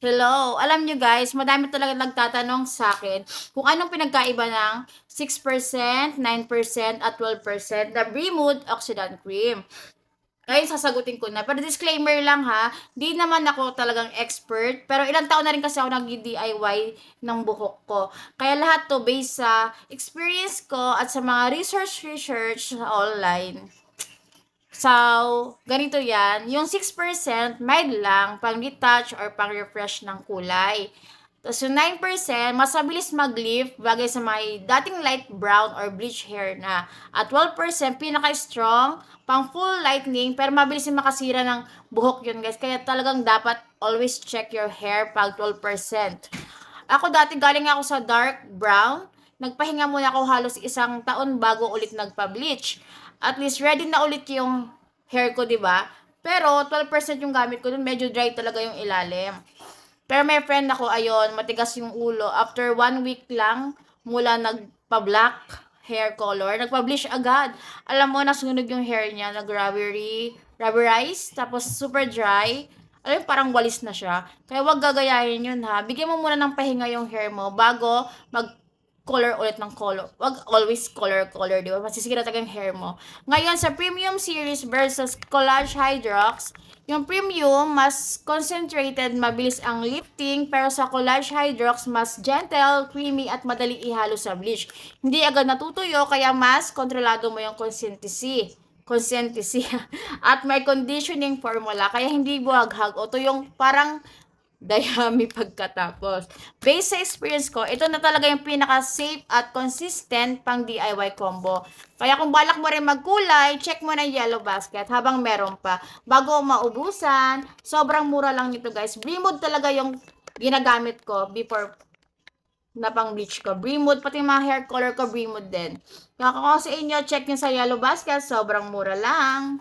Hello, alam nyo guys, madami talaga nagtatanong sa akin kung anong pinagkaiba ng 6%, 9%, at 12% na Bremwood Oxidant Cream. Ngayon, sasagutin ko na. Pero disclaimer lang ha, di naman ako talagang expert. Pero ilang taon na rin kasi ako nag-DIY ng buhok ko. Kaya lahat to based sa experience ko at sa mga research-research sa online. So, ganito yan. Yung 6%, mild lang, pang retouch or pang refresh ng kulay. Tapos yung 9%, mas mabilis mag-lift bagay sa may dating light brown or bleach hair na. At 12%, pinaka-strong, pang full lightening, pero mabilis yung makasira ng buhok yun guys. Kaya talagang dapat always check your hair pag 12%. Ako dati galing ako sa dark brown. Nagpahinga muna ako halos isang taon bago ulit nagpa-bleach. At least ready na ulit yung hair ko, 'di ba? Pero 12% yung gamit ko dun, medyo dry talaga yung ilalim. Pero may friend ako, ayun, matigas yung ulo. After one week lang, mula nagpa-black hair color, nagpa-bleach agad. Alam mo, nasunog yung hair niya, nag-rubbery, rubberize, tapos super dry. Alam parang walis na siya. Kaya wag gagayahin yun ha. Bigyan mo muna ng pahinga yung hair mo bago mag color ulit ng color. Wag always color color, di ba? Masisira talaga yung hair mo. Ngayon, sa premium series versus Collage Hydrox, yung premium, mas concentrated, mabilis ang lifting, pero sa Collage Hydrox, mas gentle, creamy, at madali ihalo sa bleach. Hindi agad natutuyo, kaya mas kontrolado mo yung consistency consistency at may conditioning formula kaya hindi buhaghag o to yung parang dayami pagkatapos. Based sa experience ko, ito na talaga yung pinaka-safe at consistent pang DIY combo. Kaya kung balak mo rin magkulay, check mo na yellow basket habang meron pa. Bago maubusan, sobrang mura lang nito guys. Bremwood talaga yung ginagamit ko before na pang bleach ko. Bremwood, pati mga hair color ko, Bremwood din. Kaya ako sa inyo, check nyo sa yellow basket, sobrang mura lang.